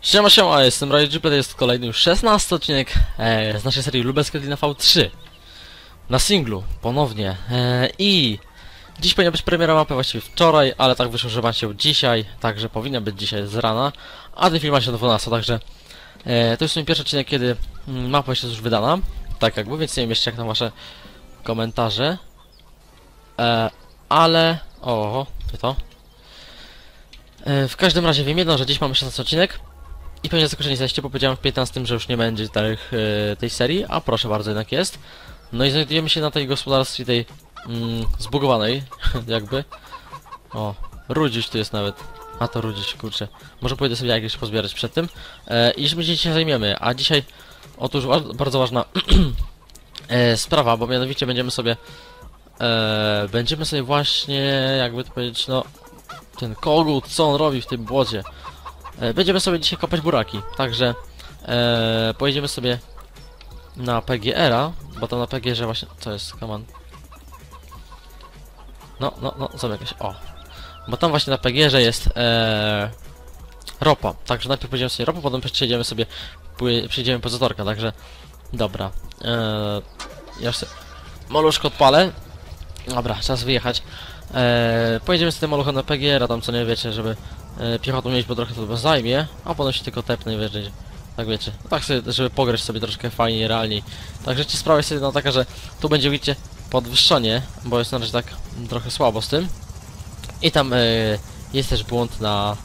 Siema, siema, jestem Jeep, to jest kolejny już 16 odcinek e, z naszej serii Lubelska Glina V3 na singlu, ponownie. E, i dziś powinna być premiera mapy, właściwie wczoraj, ale tak wyszło, że ma się dzisiaj, także powinna być dzisiaj z rana, a ten film ma się do 12, także e, to jest mój pierwszy odcinek, kiedy mm, mapa jest już wydana, tak jakby, więc nie wiem jeszcze jak tam wasze komentarze, e, ale, o, to to. E, w każdym razie wiem jedno, że dziś mamy 16 odcinek, i pewnie zaskoczeni jesteście, bo powiedziałem w 15, że już nie będzie tych, e, tej serii, a proszę bardzo, jednak jest. No i znajdujemy się na tej gospodarstwie tej mm, zbugowanej, jakby. O, rudziś tu jest nawet. A to rudziś, kurczę. Może pójdę sobie jakieś pozbierać przed tym. E, I się dzisiaj zajmiemy, a dzisiaj otóż bardzo ważna e, sprawa, bo mianowicie będziemy sobie e, będziemy sobie właśnie, jakby to powiedzieć, no ten kogut, co on robi w tym błocie. E, Będziemy sobie dzisiaj kopać buraki, także e, pojedziemy sobie na PGR-a, bo tam na PGR właśnie, co jest, come on. No, no, no, są jakieś, o. Bo tam właśnie na PGR jest e, ropa, także najpierw pojedziemy sobie ropę, potem przejdziemy sobie, przejdziemy po zatorka, także dobra. E, ja sobie maluszko odpalę. Dobra, czas wyjechać. E, pojedziemy z tym maluchem na PGR-a, tam co nie wiecie, żeby e, piechotą mieć, bo trochę to zajmie, a potem się tylko tepnę i wjeżdżać. Tak wiecie, no tak sobie, żeby pograć sobie troszkę fajniej, realniej. Także ci sprawa jest jedna taka, że tu będzie widzicie podwyższenie, bo jest na razie tak trochę słabo z tym. I tam e, jest też błąd na,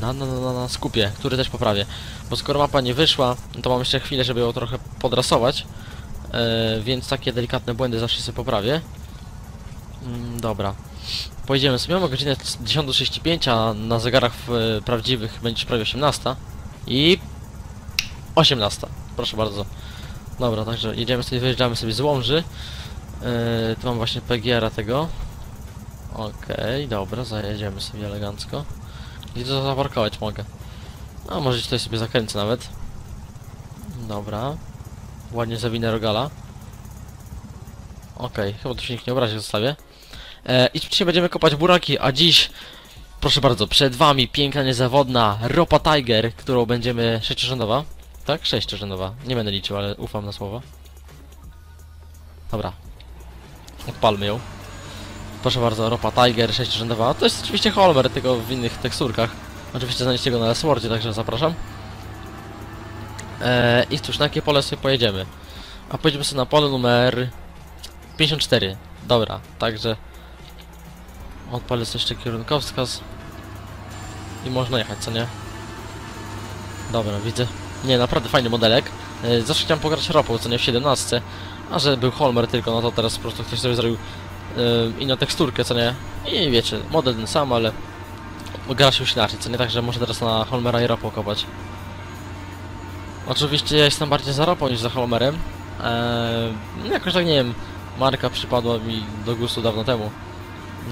na, na, na, na skupie, który też poprawię. Bo skoro mapa nie wyszła, to mam jeszcze chwilę, żeby ją trochę podrasować. E, więc takie delikatne błędy zawsze sobie poprawię. Mm, dobra. Pojedziemy sobie, mamy godzinę 10.35, a na zegarach e, prawdziwych będzie prawie 18. I... 18. Proszę bardzo. Dobra, także jedziemy sobie, wyjeżdżamy sobie z Łomży. Yy, tu mam właśnie PGR-a tego. Okej, dobra, zajedziemy sobie elegancko. Gdzie to zaparkować mogę? A może tutaj sobie zakręcę nawet. Dobra. Ładnie zawinę rogala. Okej, chyba tu się nikt nie obrazi, zostawię. E, I dzisiaj będziemy kopać buraki, a dziś, proszę bardzo, przed wami piękna, niezawodna Ropa Tiger, którą będziemy sześciorzędowa. Tak? Sześciorzędowa. Nie będę liczył, ale ufam na słowo. Dobra. Odpalmy ją. Proszę bardzo, Ropa Tiger sześciorzędowa. To jest oczywiście Holmer, tylko w innych teksturkach. Oczywiście znajdziecie go na Swordzie, także zapraszam. Eee, I cóż, na jakie pole sobie pojedziemy? A pojedziemy sobie na pole numer 54. Dobra, także odpalę sobie jeszcze kierunkowskaz i można jechać, co nie? Dobra, widzę. Nie, naprawdę fajny modelek. E, zawsze chciałem pograć ropą, co nie w 17, a że był Holmer tylko, no to teraz po prostu ktoś sobie zrobił e, inną teksturkę, co nie? I wiecie, model ten sam, ale gra się już inaczej, co nie? Także może teraz na Holmera i ropą kopać. Oczywiście ja jestem bardziej za ropą niż za Holmerem. Eee, no jakoś tak nie wiem, marka przypadła mi do gustu dawno temu.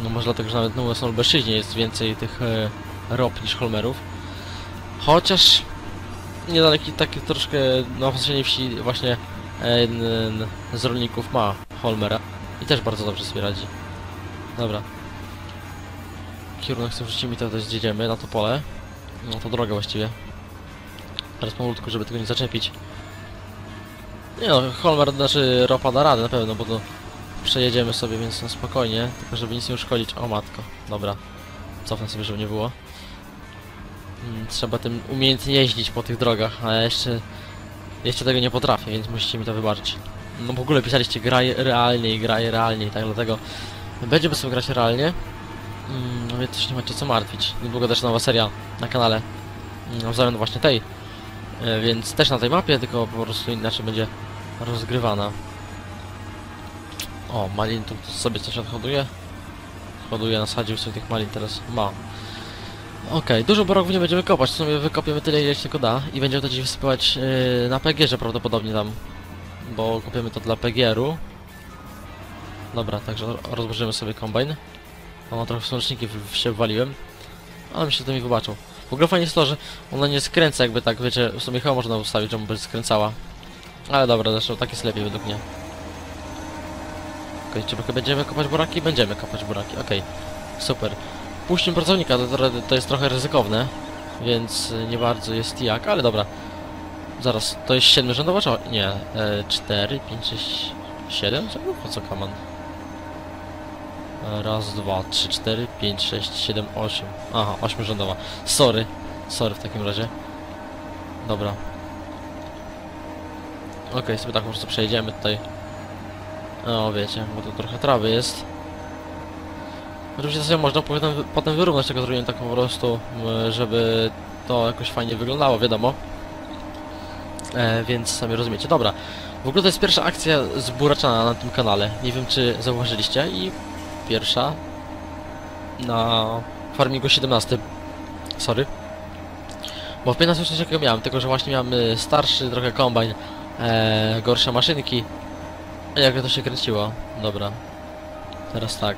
No może dlatego, że nawet na Solbeszyźnie jest więcej tych e, rop niż Holmerów. Chociaż niedaleki taki troszkę na offensywie wsi właśnie e, jeden z rolników ma Holmera i też bardzo dobrze sobie radzi. Dobra. Kierunek sobie wrzucimy to też zjedziemy na to pole. No to drogę właściwie. Teraz powolutku, żeby tego nie zaczepić. Nie no, Holmer, znaczy ropa da radę na pewno, bo to przejedziemy sobie, więc na spokojnie, tylko żeby nic nie uszkodzić. O matko, dobra. Cofnę sobie, żeby nie było. Mm, Trzeba tym umiejętnie jeździć po tych drogach, a ja jeszcze, jeszcze tego nie potrafię, więc musicie mi to wybaczyć. No w ogóle pisaliście graj realnie i graj realnie tak dlatego będziemy sobie grać realnie. Mm, No więc też nie macie co martwić. Niedługo też nowa seria na kanale. mm, W zamian właśnie tej. E, Więc też na tej mapie, tylko po prostu inaczej będzie rozgrywana. O, malin tu sobie coś odhoduje. Hoduje, nasadził sobie tych malin, teraz ma. Okej, dużo borogów nie będziemy kopać, w sumie wykopiemy tyle ile się tylko da i będziemy to dziś wysypywać yy, na PGR-ze prawdopodobnie tam. Bo kopiemy to dla PGR-u. Dobra, także rozłożymy sobie kombajn. O, trochę w- się waliłem. Ale myślę, że to mi wybaczą. W ogóle fajnie jest to, że ona nie skręca jakby tak, wiecie, w sumie chyba można ustawić, żeby skręcała. Ale dobra, zresztą tak jest lepiej według mnie. Okej, czy będziemy- kopać buraki? Będziemy kopać buraki, okej. Super. Puścimy pracownika, to, to, jest trochę ryzykowne, więc nie bardzo jest jak, ale dobra. Zaraz, to jest 7 rzędowa, czy... Nie, e, 4, 5, 6, 7? Czemu? Po co kaman? Raz, dwa, trzy, cztery, pięć, sześć, siedem, osiem. Aha, ośmiorządowa. Sorry. Sorry w takim razie. Dobra. Okej, sobie tak po prostu przejdziemy tutaj. O, wiecie, bo tu trochę trawy jest. Oczywiście sobie można potem, potem wyrównać tego zrobienia tak po prostu, żeby to jakoś fajnie wyglądało, wiadomo. E, więc sami rozumiecie. Dobra. W ogóle to jest pierwsza akcja z buraczana na tym kanale. Nie wiem czy zauważyliście i pierwsza na farmingu 17. Sorry. Bo w 15 coś takiego miałem, tylko że właśnie miałem y, starszy trochę kombajn, e, gorsze maszynki. A jak to się kręciło? Dobra. Teraz tak.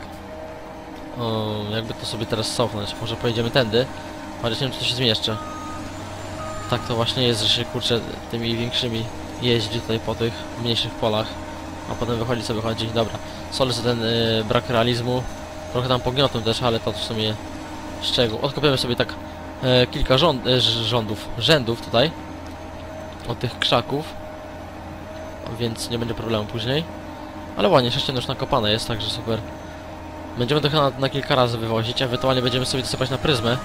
Jakby to sobie teraz cofnąć. Może pojedziemy tędy. Chociaż nie wiem czy to się zmieszczę. Tak to właśnie jest, że się kurczę tymi większymi jeździ tutaj po tych mniejszych polach. A potem wychodzi co wychodzi. Dobra. Sorry za ten y, brak realizmu. Trochę tam pogniotłem też, ale to w sumie szczegół. Odkopiemy sobie tak e, kilka rząd, ż- rządów, rzędów tutaj. Od tych krzaków. Więc nie będzie problemu później. Ale ładnie, sześcian już nakopane jest, także super. Będziemy to chyba na, na kilka razy wywozić, ewentualnie będziemy sobie dosypać na pryzmę.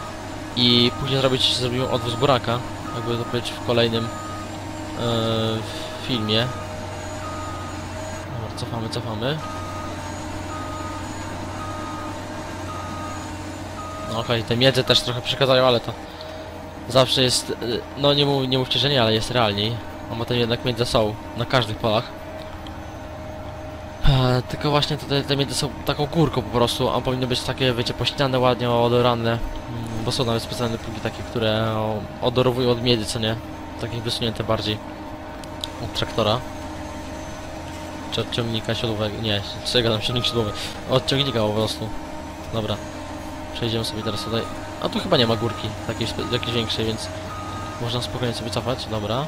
I później zrobić, zrobimy odwóz buraka. Jakby to powiedzieć w kolejnym e, filmie. Cofamy, cofamy. No okej, te miedze też trochę przeszkadzają, ale to zawsze jest, y, no nie, mów, nie mówcie, że nie, ale jest realniej. A potem jednak miedze są na każdych polach. E, tylko właśnie te, te miedze są taką górką po prostu, a powinny być takie, wiecie, pościnane ładnie, odorane. Mm, Bo są nawet specjalne pługi takie, które odorowują od miedzy, co nie? Takie wysunięte bardziej od traktora. Czy od ciągnika siodłowego, nie, ja gadam, ciągnik siodłowy. Od ciągnika po prostu. Dobra. Przejdziemy sobie teraz tutaj. A tu chyba nie ma górki takiej, jakiejś większej, więc można spokojnie sobie cofać. Dobra.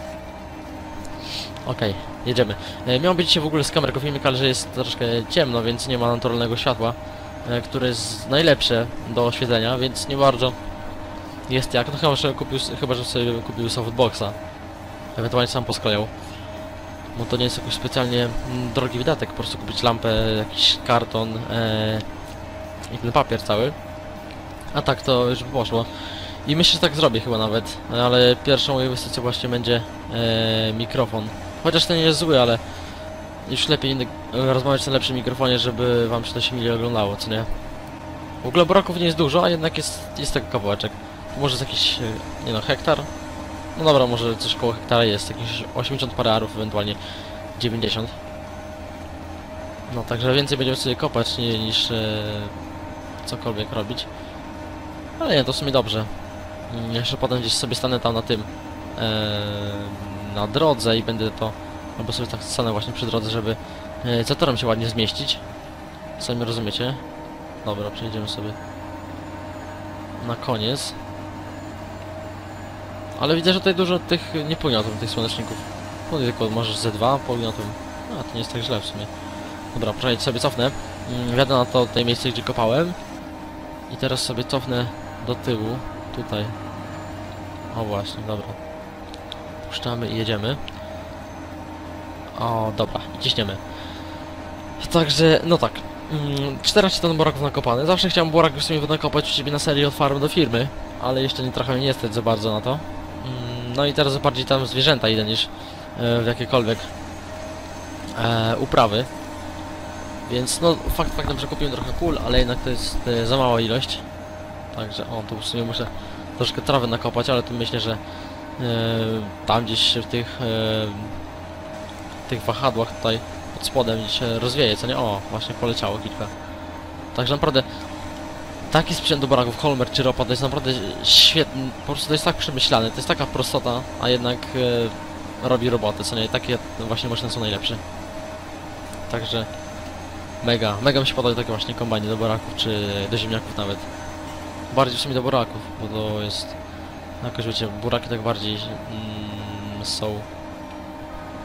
Okej, jedziemy. E, miał być dzisiaj w ogóle z kamerką filmik, ale że jest troszkę ciemno, więc nie ma naturalnego światła, e, które jest najlepsze do oświetlenia, więc nie bardzo jest jak. No chyba, że kupił, chyba, że sobie kupił softboxa. Ewentualnie sam posklejał. Bo to nie jest jakoś specjalnie mm, drogi wydatek, po prostu kupić lampę, jakiś karton e, i ten papier cały. A tak to już by poszło. I myślę, że tak zrobię chyba nawet, ale pierwszą moją inwestycją właśnie będzie e, mikrofon. Chociaż ten nie jest zły, ale już lepiej rozmawiać na lepszym mikrofonie, żeby wam się to się mile oglądało, co nie? W ogóle buraków nie jest dużo, a jednak jest, jest taki kawałeczek. Może z jakiś, e, nie no, hektar? No dobra, może coś koło hektara jest, jakieś 80 parę arów, ewentualnie 90. No także więcej będziemy sobie kopać nie, niż e, cokolwiek robić. Ale nie, to w sumie dobrze. Mm, Jeszcze potem gdzieś sobie stanę tam na tym e, na drodze i będę to albo sobie tak stanę właśnie przy drodze, żeby e, zatorem się ładnie zmieścić. Sami rozumiecie? Dobra, przejdziemy sobie na koniec. Ale widzę, że tutaj dużo tych nie pogniotłem, tych słoneczników. No tylko może ze dwa pogniotłem. A, to nie jest tak źle w sumie. Dobra, przejdź sobie cofnę. Mm, Wjadę na to tej miejsce, gdzie kopałem. I teraz sobie cofnę do tyłu. Tutaj. O właśnie, dobra. Puszczamy i jedziemy. O, dobra, i ciśniemy. Także, no tak. Mm, 14 ton buraków nakopane. Zawsze chciałem burak już sobie nakopać u siebie na serii od farm do firmy, ale jeszcze nie trochę nie stać za bardzo na to. No i teraz bardziej tam zwierzęta idę niż e, w jakiekolwiek e, uprawy. Więc no fakt faktem, że kupiłem trochę kul, ale jednak to jest e, za mała ilość. Także o, tu w sumie muszę troszkę trawy nakopać, ale tu myślę, że tam gdzieś w tych tych wahadłach tutaj pod spodem gdzieś się rozwieje, co nie? O, właśnie poleciało kilka. Także naprawdę taki sprzęt do baraków, Holmer czy Ropa to jest naprawdę świetny, po prostu to jest tak przemyślane, to jest taka prostota, a jednak e, robi robotę, co nie? Takie właśnie maszyny są najlepsze. Także mega, mega mi się podobają takie właśnie kombajny do baraków, czy do ziemniaków nawet. Bardziej w sumie do buraków, bo to jest jakoś wiecie, buraki tak bardziej mm, są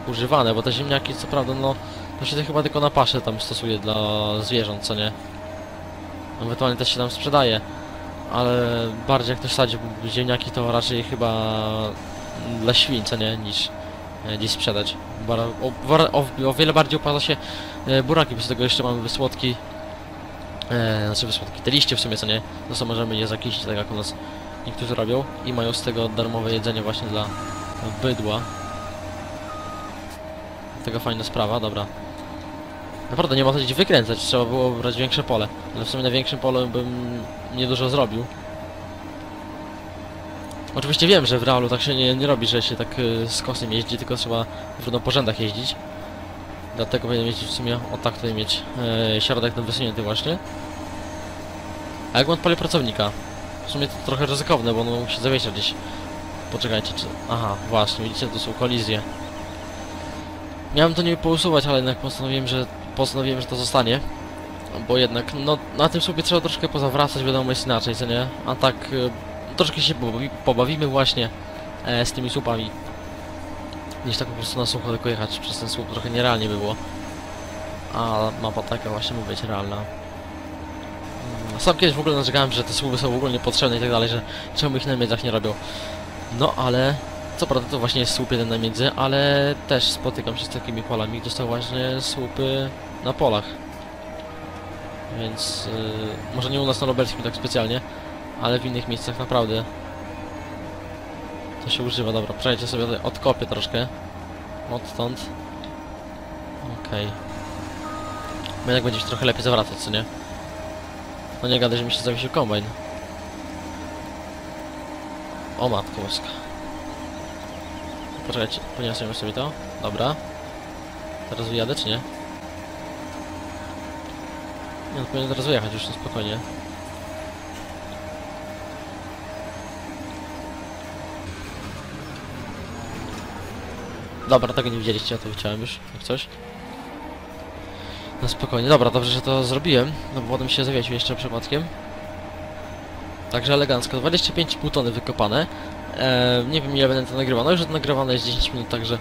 używane, bo te ziemniaki co prawda no To się chyba tylko na paszę tam stosuje dla zwierząt, co nie? Ewentualnie też się tam sprzedaje. Ale bardziej jak ktoś sadzi ziemniaki to raczej chyba dla świń, co nie? Niż e, gdzieś sprzedać. Bar o, o, o wiele bardziej opłaca się e, buraki, bez tego jeszcze mamy wysłodki. E, znaczy wysłodki, te liście w sumie, co nie? To co możemy je zakisić, tak jak u nas niektórzy robią. I mają z tego darmowe jedzenie właśnie dla bydła. Tego fajna sprawa, dobra. Naprawdę nie ma co gdzieś wykręcać, trzeba było brać większe pole. Ale w sumie na większym polu bym niedużo zrobił. Oczywiście wiem, że w realu tak się nie, nie robi, że się tak y, z kosem jeździ, tylko trzeba w równoporządach jeździć. Dlatego będę mieć w sumie, o tak tutaj mieć e, środek ten wysunięty właśnie. A jak on odpali pracownika? W sumie to trochę ryzykowne, bo on musi zawiesić gdzieś. Poczekajcie, czy... Aha, właśnie, widzicie, to są kolizje. Miałem to nie pousuwać, ale jednak postanowiłem, że postanowiłem, że to zostanie. Bo jednak, no, na tym słupie trzeba troszkę pozawracać, wiadomo, jest inaczej, co nie? A tak, y, troszkę się pobawi, pobawimy właśnie e, z tymi słupami. Niż tak po prostu na sucho tylko jechać przez ten słup, trochę nierealnie by było. A mapa taka właśnie ma być realna. Mm, Sam kiedyś w ogóle narzekałem, że te słupy są w ogóle niepotrzebne i tak dalej, że czemu ich na miedzach nie robią. No ale co prawda to właśnie jest słup jeden na miedzy, ale też spotykam się z takimi polami, gdzie są właśnie słupy na polach. Więc yy, może nie u nas na Lubelskim tak specjalnie, ale w innych miejscach naprawdę to się używa. Dobra, przejdźcie sobie odkopię troszkę. Odtąd. Okej. Okay. jednak będzie się trochę lepiej zawracać, co nie? No nie gadaj, że mi się zawiesił kombajn. O matko boska. Poczekajcie, poniosłem sobie to. Dobra. Teraz wyjadę, czy nie? Nie, no powinien teraz wyjechać już na spokojnie. Dobra, tego nie widzieliście, ja to widziałem już, jak coś. No spokojnie, dobra, dobrze, że to zrobiłem, no bo potem się zawiesił jeszcze przypadkiem. Także elegancko, 25,5 tony wykopane. E, nie wiem ile będę to nagrywał, no już nagrywane jest 10 minut, także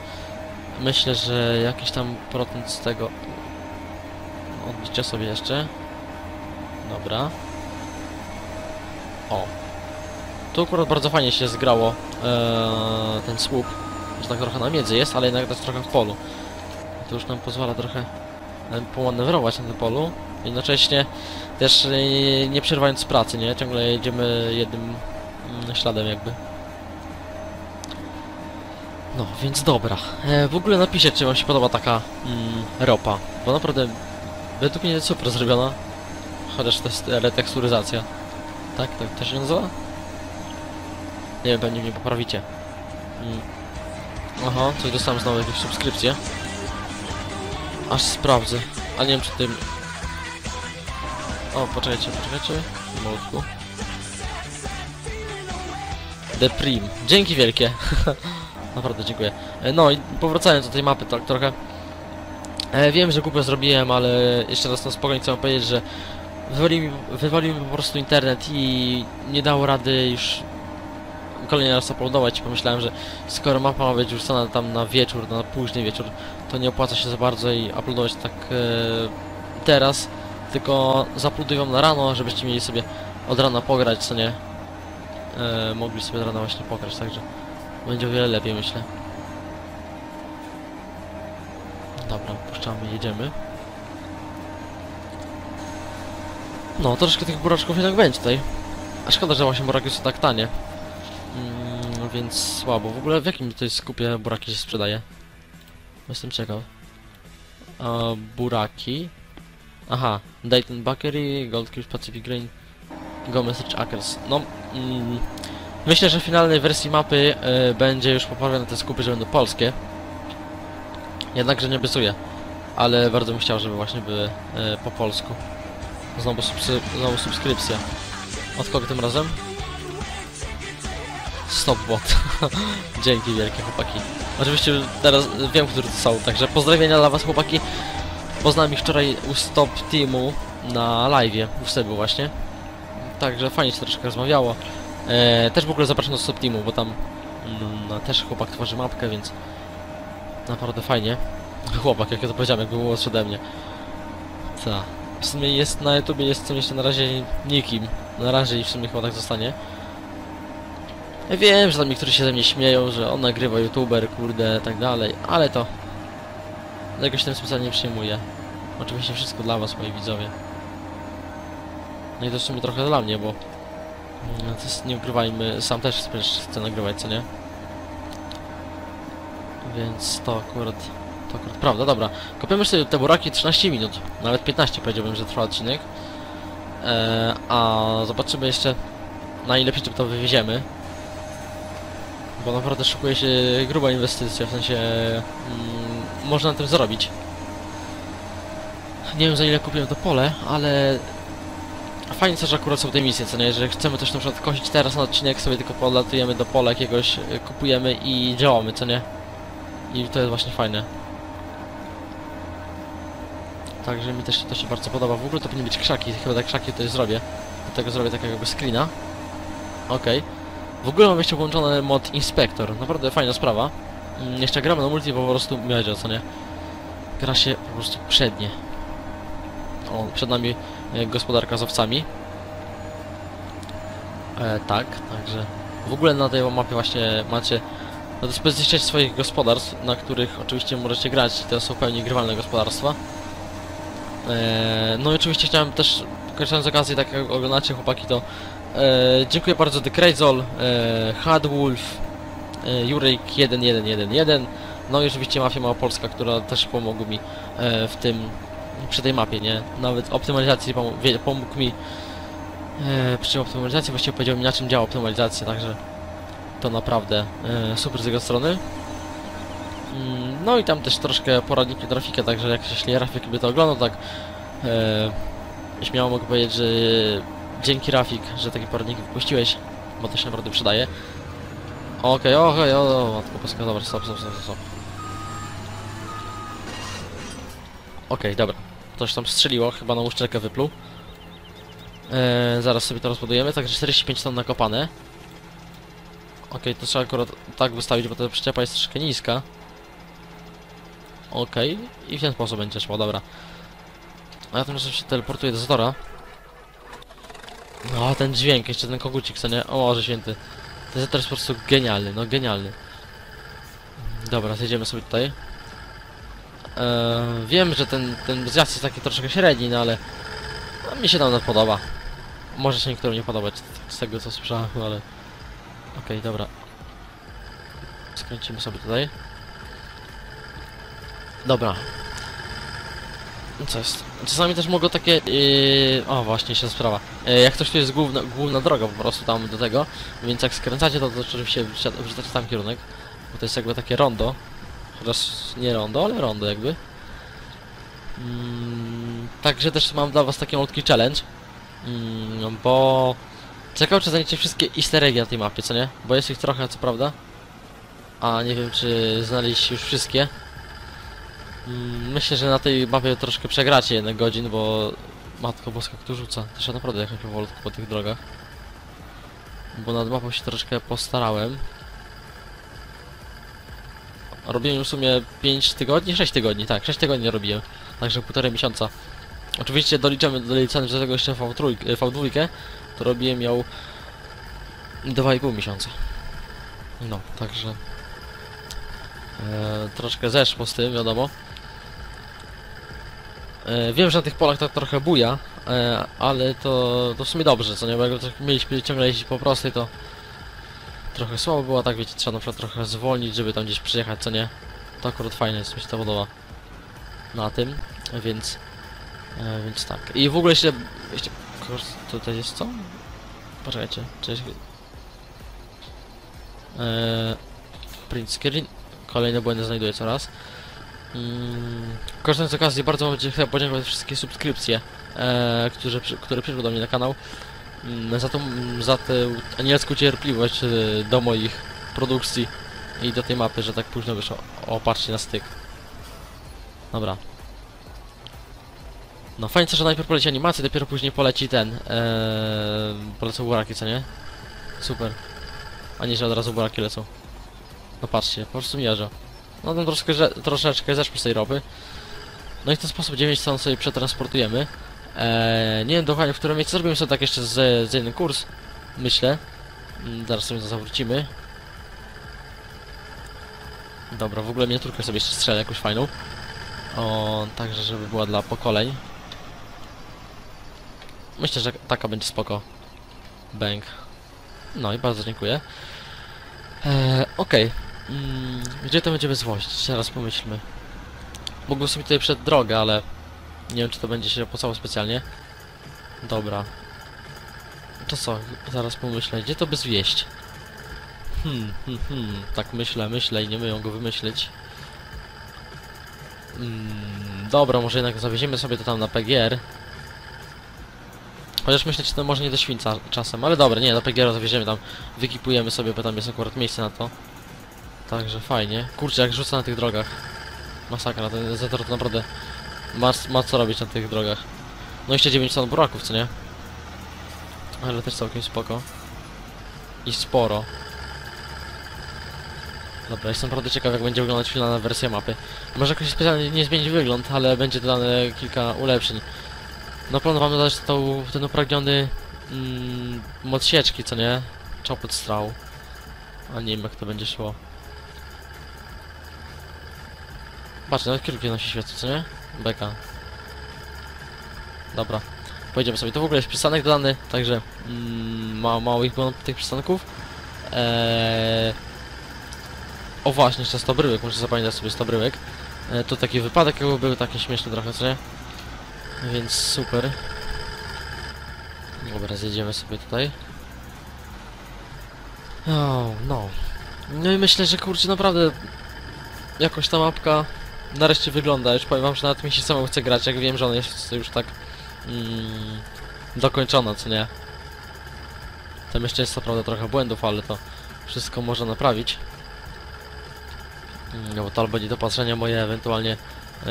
myślę, że jakiś tam procent z tego odliczę sobie jeszcze. Dobra. O. Tu akurat bardzo fajnie się zgrało e, ten słup, że tak trochę na miedzy jest, ale jednak też trochę w polu. To już nam pozwala trochę e, pomanewrować na tym polu. Jednocześnie też e, nie przerywając pracy, nie? Ciągle jedziemy jednym mm, śladem jakby. No, więc dobra. E, w ogóle napiszcie, czy wam się podoba taka mm, ropa. Bo naprawdę według mnie jest super zrobiona. Chociaż to jest reteksturyzacja. Tak? Tak też się nazywa? Nie wiem, pewnie mnie poprawicie. Mm. Aha, coś dostałem znowu jakieś subskrypcje. Aż sprawdzę. A nie wiem czy tym... O, poczekajcie, poczekajcie. Malutku. The Prim. Dzięki wielkie. Naprawdę dziękuję. E, No i powracając do tej mapy tak trochę. E, wiem, że głupio zrobiłem, ale jeszcze raz na spokojnie chcę powiedzieć, że wywalił mi, wywalił mi po prostu internet i nie dało rady już kolejny raz uploadować. Pomyślałem, że skoro mapa ma być rzucona tam na wieczór, na późny wieczór, to nie opłaca się za bardzo i uploadować tak e, teraz, tylko zapluduję ją na rano, żebyście mieli sobie od rana pograć, co nie? E, mogli sobie od rana właśnie pograć, także będzie o wiele lepiej, myślę. Dobra, puszczamy, jedziemy. No, troszkę tych buraczków jednak będzie tutaj. A szkoda, że właśnie buraki są tak tanie. Mm, więc słabo. W ogóle w jakim tutaj skupie buraki się sprzedaje? Jestem ciekaw. Buraki. Aha, Dayton Bakery, Gold Creek Pacific Grain, Gomez Rich Acres. No, mm, myślę, że w finalnej wersji mapy y, będzie już poprawione te skupy, że będą polskie. Jednakże nie obiecuję. Ale bardzo bym chciał, żeby właśnie były y, po polsku. Znowu, znowu subskrypcja. Od kogo tym razem? Stopbot. Dzięki wielkie chłopaki. Oczywiście teraz wiem, który to są, także pozdrowienia dla was chłopaki. Poznałem ich wczoraj u Stop Teamu na live, u Sebu właśnie. Także fajnie się troszkę rozmawiało. E, też w ogóle zapraszam do Stop Teamu, bo tam mm, też chłopak tworzy mapkę, więc naprawdę fajnie. Chłopak, jak ja to powiedziałem, jakby był młodszy ode mnie. Ta. W sumie jest na YouTubie, jestem jeszcze na razie nikim. Na razie i w sumie chyba tak zostanie. Ja wiem, że tam niektórzy się ze mnie śmieją, że on nagrywa youtuber, kurde, tak dalej, ale to... Jakoś tym specjalnie nie przyjmuję. Oczywiście wszystko dla was, moi widzowie. No i to w sumie trochę dla mnie, bo... mm, To jest, nie ukrywajmy, sam też chcę nagrywać, co nie? Więc to akurat... To akurat prawda, dobra. Kopiemy sobie te buraki 13 minut. Nawet 15 powiedziałbym, że trwa odcinek. Eee, a zobaczymy jeszcze na ile to wywieziemy. Bo naprawdę szykuje się gruba inwestycja, w sensie mm, można na tym zarobić. Nie wiem za ile kupiłem to pole, ale fajnie to, że akurat są te misje, co nie? Że chcemy też na przykład kosić teraz na odcinek, sobie tylko podlatujemy do pola jakiegoś, y, kupujemy i działamy, co nie? I to jest właśnie fajne. Także mi też to się bardzo podoba. W ogóle to powinny być krzaki, chyba te krzaki tutaj zrobię. Do tego zrobię takiego screena. Okej. W ogóle mam jeszcze włączony mod Inspector. Naprawdę fajna sprawa. Mm, Jeszcze gramy na multi, bo po prostu miodzio, co nie? Gra się po prostu przednie. O, przed nami e, gospodarka z owcami. E, tak, także w ogóle na tej mapie właśnie macie do dyspozycji sześć swoich gospodarstw, na których oczywiście możecie grać. To są pełni grywalne gospodarstwa. E, no i oczywiście chciałem też, korzystając z okazji, tak jak oglądacie chłopaki, to e, dziękuję bardzo The Crazol, e, Hadwolf, e, Jurek 1111, no i oczywiście Mafia Małopolska, która też pomogła mi e, w tym, przy tej mapie, nie? Nawet optymalizacji pomógł, pomógł mi e, przy optymalizacji, właściwie powiedział mi na czym działa optymalizacja, także to naprawdę e, super z jego strony. Mm, No i tam też troszkę poradniki trafika, także jak jeśli Rafik by to oglądał, tak e, śmiało mogę powiedzieć, że dzięki Rafik, że takie poradniki wypuściłeś, bo to się naprawdę przydaje. Okej, okej, o, o, matko boska, dobra, stop, stop, stop, stop. Okej, dobra. Coś tam strzeliło, chyba na uszczelkę wypluł. E, zaraz sobie to rozbudujemy, także 45 ton nakopane. Okej, to trzeba akurat tak wystawić, bo ta przyczepa jest troszkę niska. Okej, i w ten sposób będzie szło, dobra. A ja tymczasem się teleportuję do Zatora. No, ten dźwięk, jeszcze ten kogucik, co nie? O, Boże święty. Ten Zator jest po prostu genialny, no genialny. Dobra, zjedziemy sobie tutaj. Eee, wiem, że ten, ten zjazd jest taki troszkę średni, no ale... No, mi się tam podoba. Może się niektórym nie podobać, z tego co słyszałem, ale... Okej, dobra. Skręcimy sobie tutaj. Dobra. Co jest? Czasami też mogą takie... Yy... O, właśnie się sprawa. Yy, jak ktoś tu jest główna, główna droga po prostu tam do tego, więc jak skręcacie, to, to oczywiście wrzuca- wrzucacie tam kierunek, bo to jest jakby takie rondo. Chociaż nie rondo, ale rondo jakby. Mm, także też mam dla was taki malutki challenge. Mm, bo... Czekam, czy znajdziecie wszystkie easter eggi na tej mapie, co nie? Bo jest ich trochę, co prawda. A nie wiem, czy znaleźliście już wszystkie. Mm, Myślę, że na tej mapie troszkę przegracie jednak godzin, bo... Matko boska, kto rzuca? Też ja naprawdę jechać powolutku po tych drogach. Bo nad mapą się troszkę postarałem. Robiłem w sumie 5 tygodni, 6 tygodni, tak, 6 tygodni robiłem. Także półtorej miesiąca. Oczywiście doliczamy, do tego jeszcze V3, V2, to robiłem ją 2,5 miesiąca. No, także e, troszkę zeszło z tym, wiadomo. E, wiem, że na tych polach tak trochę buja, e, ale to, to w sumie dobrze, co nie, bo jak tak mieliśmy ciągle jeździć po prostej, to trochę słabo było, tak wiecie, trzeba na przykład trochę zwolnić, żeby tam gdzieś przyjechać, co nie. To akurat fajne jest, mi się to podoba na tym, więc e, więc tak. I w ogóle jeszcze, jeszcze tutaj jest co? Poczekajcie, cześć. Eee, print screen. Kolejne błędy znajduję coraz. Mm, korzystając z okazji, bardzo wam chciałem podziękować za wszystkie subskrypcje, e, które, które przyszły do mnie na kanał. Mm, za, tą, za tę anielską cierpliwość e, do moich produkcji i do tej mapy, że tak późno wyszło. O, patrzcie na styk. Dobra. No fajnie, że najpierw poleci animacja, dopiero później poleci ten, ee, polecą buraki, co nie? Super. A nie, że od razu buraki lecą. No patrzcie, po prostu mierza. No tam troszkę, troszeczkę zeszmy z tej ropy. No i w ten sposób 9 ton sobie przetransportujemy. Eee, nie wiem dokładnie w którym miejscu zrobimy sobie tak jeszcze z, z jeden kurs. Myślę. Mm, Zaraz sobie to zawrócimy. Dobra, w ogóle miniaturkę sobie jeszcze strzelę jakąś fajną. O, także żeby była dla pokoleń. Myślę, że taka będzie spoko. Bank. No i bardzo dziękuję. Eee, Okej. Mm, gdzie to będziemy zwozić? Teraz pomyślmy. Mógłbym sobie tutaj przed drogę, ale nie wiem, czy to będzie się opłacało specjalnie. Dobra. To co? Zaraz pomyślę. Gdzie to by zwieść? Hmm, hmm, hmm. Tak myślę, myślę i nie myją go wymyślić. Mm, dobra, może jednak zawieziemy sobie to tam na PGR. Chociaż myślę, czy to może nie do Świńca czasem, ale dobra, nie, na PGR zawieziemy tam, wykipujemy sobie, bo tam jest akurat miejsce na to. Także fajnie. Kurczę, jak rzucę na tych drogach. Masakra, ten Zetor to naprawdę ma, ma co robić na tych drogach. No jeszcze 9 ton buraków, co nie? Ale też całkiem spoko. I sporo. Dobra, jestem naprawdę ciekaw jak będzie wyglądać finalna wersja mapy. Może jakoś specjalnie nie zmienić wygląd, ale będzie dodane kilka ulepszeń. No planowałem dodać tą, ten upragniony mm, sieczki, co nie? Chopot strzał. A nie wiem jak to będzie szło. Patrz, nawet kierunki nosi świecą, co nie? Beka. Dobra. Pojedziemy sobie. To w ogóle jest przystanek dodany, także mm, ma, mało ich było tych przystanków. Eee... O właśnie, jeszcze Stobryłek, muszę zapamiętać sobie Stobryłek. E, to taki wypadek jakby był, taki śmieszny trochę, co nie? Więc super. Dobra, zjedziemy sobie tutaj. O, no. No i myślę, że kurczę, naprawdę jakoś ta mapka nareszcie wygląda. Już powiem wam, że nawet mi się samemu chce grać, jak wiem, że ona jest już tak mm, dokończona, co nie? Tam jeszcze jest co prawda trochę błędów, ale to wszystko można naprawić. Mm, No bo to albo niedopatrzenia moje, ewentualnie e,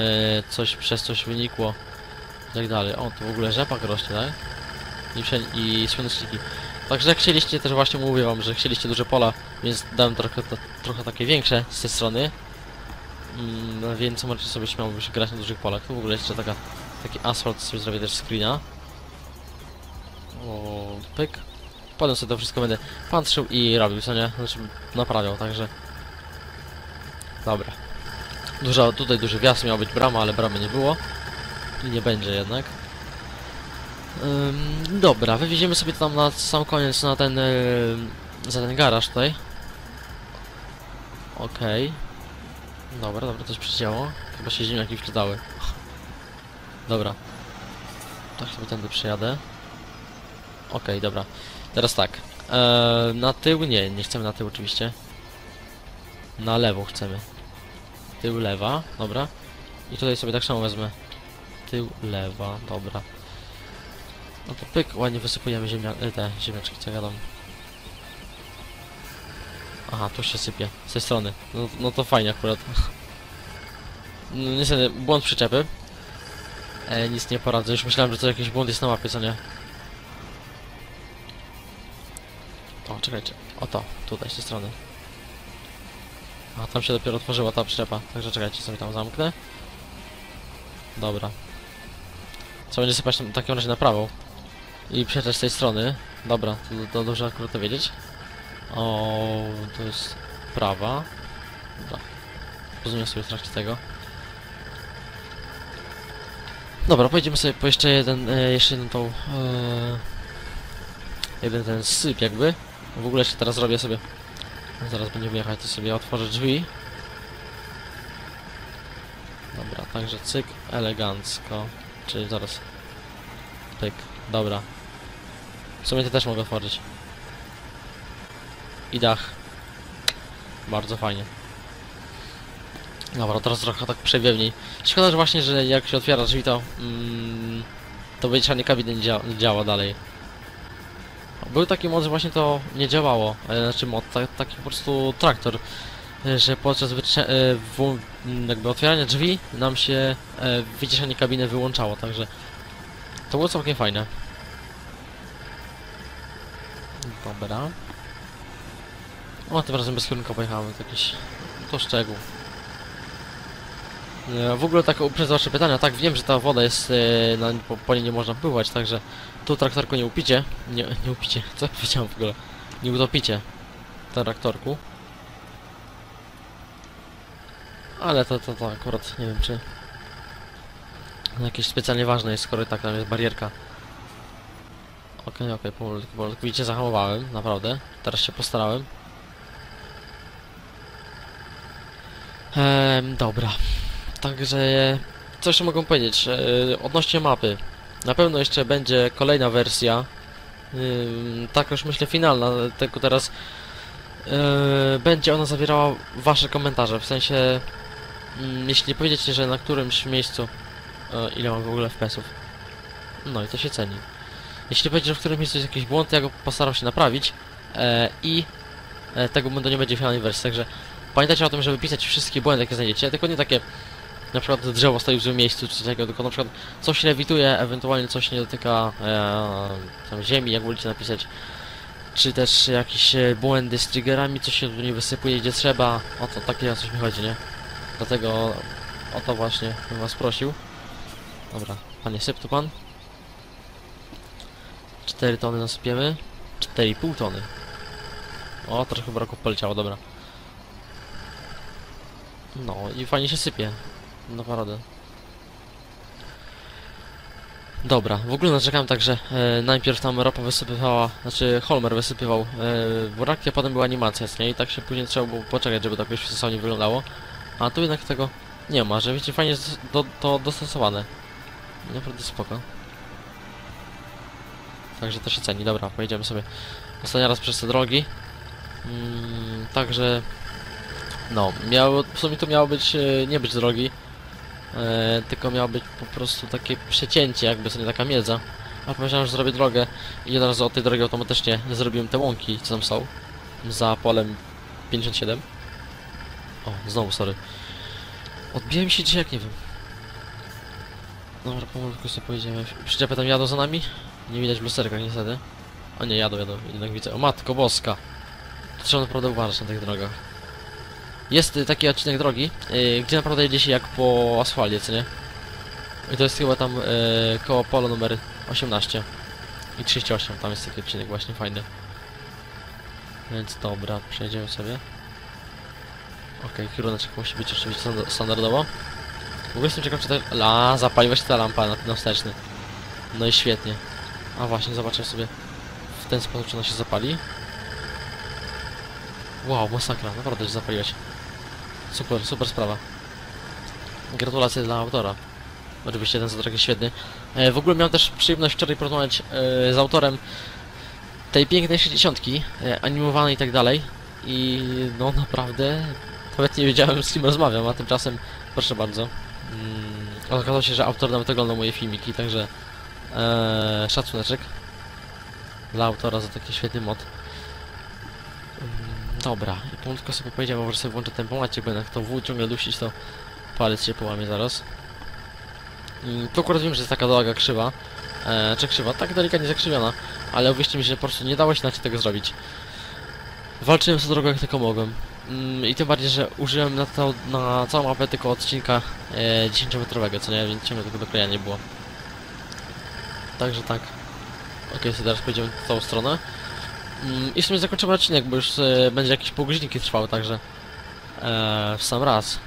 coś przez coś wynikło i tak dalej. O, tu w ogóle rzepak rośnie, tak? I, prze- i słoneczniki. Także jak chcieliście, też właśnie mówię wam, że chcieliście duże pola, więc dałem trochę, to, trochę takie większe z tej strony. No więc możecie sobie śmiało grać na dużych polach. Tu w ogóle jeszcze taka, taki asfalt sobie zrobię też screena. O, pyk. Potem sobie to wszystko będę patrzył i robił, co nie? Znaczy naprawiał, także... Dobra. Tutaj duży wjazd miał być brama, ale bramy nie było. I nie będzie jednak. Ym, dobra, wywieziemy sobie tam na sam koniec na ten... ym, za ten garaż tutaj. Okej. Dobra, dobra, coś przycięło. Chyba się ziemniaki wczytały. Dobra. Tak sobie tędy przejadę. Okej, dobra. Teraz tak. Eee, na tył nie, nie chcemy na tył oczywiście. Na lewo chcemy. Tył lewa, dobra. I tutaj sobie tak samo wezmę. Tył lewa, dobra. No to pyk, ładnie wysypujemy ziemia y, te ziemniaczki, co gadam. Aha, tu się sypie, z tej strony. No, no to fajnie akurat. No niestety, błąd przyczepy. E, nic nie poradzę, już myślałem, że to jakiś błąd jest na mapie, co nie? O, czekajcie. O to, tutaj, z tej strony. A, tam się dopiero otworzyła ta przyczepa, także czekajcie, sobie tam zamknę. Dobra. Co będzie sypać w takim razie na prawą. I przeczytać z tej strony. Dobra, to, to dobrze akurat to wiedzieć. O, to jest prawa. Dobra. Rozumiem sobie w trakcie tego. Dobra, pojedziemy sobie po jeszcze jeden, e, jeszcze jeden tą, e, jeden ten syp jakby. W ogóle się teraz robię sobie, zaraz będziemy jechać, to sobie otworzę drzwi. Dobra, także cyk, elegancko. Czyli zaraz. Pyk, dobra. W sumie to też mogę otworzyć. I dach. Bardzo fajnie. Dobra, teraz trochę tak przewiewniej. Szkoda, że właśnie, że jak się otwiera drzwi, to mm, to wyciszanie kabiny nie, nie działa dalej. Był taki mod, że właśnie to nie działało. E, znaczy mod, ta, taki po prostu traktor, e, że podczas e, włą- m, jakby otwierania drzwi nam się wyciszanie kabiny wyłączało, także to było całkiem fajne. Dobra. O, tym razem bez kierunka pojechałem, to jakiś... to szczegół. E, W ogóle tak uprzedzę wasze pytania, tak wiem, że ta woda jest, e, na, po, po niej nie można pływać, także tu traktorku nie upicie, nie, nie upicie, co powiedziałem w ogóle, nie utopicie traktorku. Ale to, to, to akurat nie wiem czy jakieś specjalnie ważne jest, skoro tak tam jest barierka. Okej, okej, powolutku, powolutku, widzicie, zahamowałem, naprawdę, teraz się postarałem. Ehm, dobra. Także co jeszcze mogę powiedzieć? E, odnośnie mapy. Na pewno jeszcze będzie kolejna wersja. Tak już myślę finalna, tylko teraz e, będzie ona zawierała wasze komentarze. W sensie, mm, jeśli powiedziecie, że na którymś miejscu e, ile mam w ogóle FPS-ów. No i to się ceni. Jeśli powiedzieć, że w którymś miejscu jest jakiś błąd, ja go postaram się naprawić e, i e, tego błędu nie będzie w finalnej wersji. Także Pamiętajcie o tym, żeby pisać wszystkie błędy, jakie znajdziecie, tylko nie takie na przykład drzewo stoi w złym miejscu czy coś takiego, tylko na przykład coś lewituje, ewentualnie coś nie dotyka e, tam ziemi, jak wolicie napisać. Czy też jakieś e, błędy z triggerami, coś się tu nie wysypuje gdzie trzeba. O to takie o coś mi chodzi, nie? Dlatego o to właśnie bym was prosił. Dobra, panie syp tu pan. 4 tony nasypiemy. 4,5 tony. O, trochę braków poleciało, dobra. No i fajnie się sypie. Naprawdę. Dobra, w ogóle narzekałem tak, że e, najpierw tam ropa wysypywała, znaczy Holmer wysypywał e, buraki, a potem była animacja, nie? I tak się później trzeba było poczekać, żeby to jakoś sensownie wyglądało. A tu jednak tego nie ma, że wiecie, fajnie jest do, to dostosowane. Naprawdę spoko. Także to się ceni. Dobra, pojedziemy sobie ostatni raz przez te drogi. Mm, także no, miało, w sumie to miało być, e, nie być drogi, e, tylko miało być po prostu takie przecięcie, jakby sobie taka miedza. A powiedziałem, że zrobię drogę i od razu od tej drogi automatycznie zrobiłem te łąki, co tam są, za polem 57. O, znowu, sorry. Odbiłem się dzisiaj, jak nie wiem. Dobra, powolutku sobie pojedziemy. Przyczepy tam jadą za nami? Nie widać w niestety. O nie, jadą, jadą, jednak widzę. O matko boska! Trzeba naprawdę uważać na tych drogach. Jest y, taki odcinek drogi, y, gdzie naprawdę jedzie się jak po asfalcie, co nie? I to jest chyba tam y, koło polo numer 18 i 38, tam jest taki odcinek właśnie fajny. Więc dobra, przejdziemy sobie. Okej, okay, kierunek musi być oczywiście standa- standardowo. W ogóle jestem ciekaw, czy ta... A, zapaliła się ta lampa na ten wsteczny. No i świetnie. A właśnie, zobaczę sobie w ten sposób, czy ona się zapali. Wow, masakra, naprawdę się zapaliła się. Super, super sprawa. Gratulacje dla autora. Oczywiście ten zadruk jest świetny. E, w ogóle miałem też przyjemność wczoraj porozmawiać e, z autorem tej pięknej 60, e, animowanej i tak dalej. I no naprawdę nawet nie wiedziałem z kim rozmawiam, a tymczasem proszę bardzo. Mm, okazało się, że autor nawet oglądał moje filmiki, także e, szacuneczek dla autora za taki świetny mod. Mm, Dobra, i powolutku sobie powiedziałem, może sobie włączę tempomacie, bo jednak to W ciągle dusić, to palec się połamie zaraz. I tu akurat wiem, że jest taka droga krzywa, e, czy krzywa, tak delikatnie zakrzywiona, ale uwierzcie mi, że po prostu nie dało się inaczej tego zrobić. Walczyłem z drogą jak tylko mogłem. Mm, I tym bardziej, że użyłem na, to, na całą mapę tylko odcinka e, 10-metrowego, co nie, więc ciągle tego doklejania nie było. Także tak. Ok, sobie teraz pójdziemy w tą stronę. Mm, I w sumie zakończymy odcinek, bo już e, będzie jakieś pół godzinki trwał, także e, w sam raz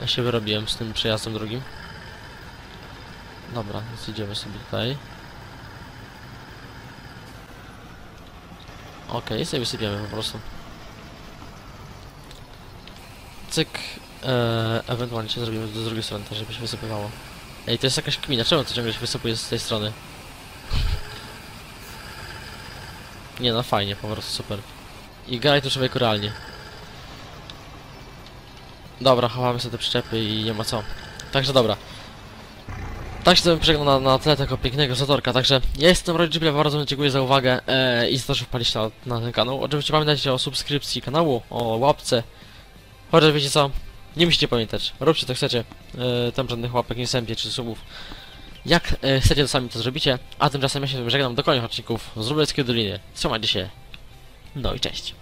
ja się wyrobiłem z tym przejazdem drugim. Dobra, więc idziemy sobie tutaj. Okej, sobie wysypiemy po prostu. Cyk. E, ewentualnie się zrobimy do drugiej strony, też żeby się wysypywało. Ej, to jest jakaś kmina, czemu to ciągle się wysypuje z tej strony? Nie no, fajnie, po prostu super. I graj tu człowieku realnie. Dobra, chowamy sobie te przyczepy i nie ma co. Także dobra. Tak się sobie przegnął na, na tle tego pięknego zatorka, także ja jestem Roy bardzo dziękuję za uwagę e, i za to, że wpaliście na, na ten kanał. Oczywiście pamiętajcie o subskrypcji kanału, o łapce. Chociaż wiecie co, nie musicie pamiętać, róbcie co chcecie, e, tam żadnych łapek nie sępie czy subów. Jak e, chcecie, to sami to zrobicie, a tymczasem ja się żegnam do kolejnych odcinków z Lubelskiej Doliny. Trzymajcie się, no i cześć.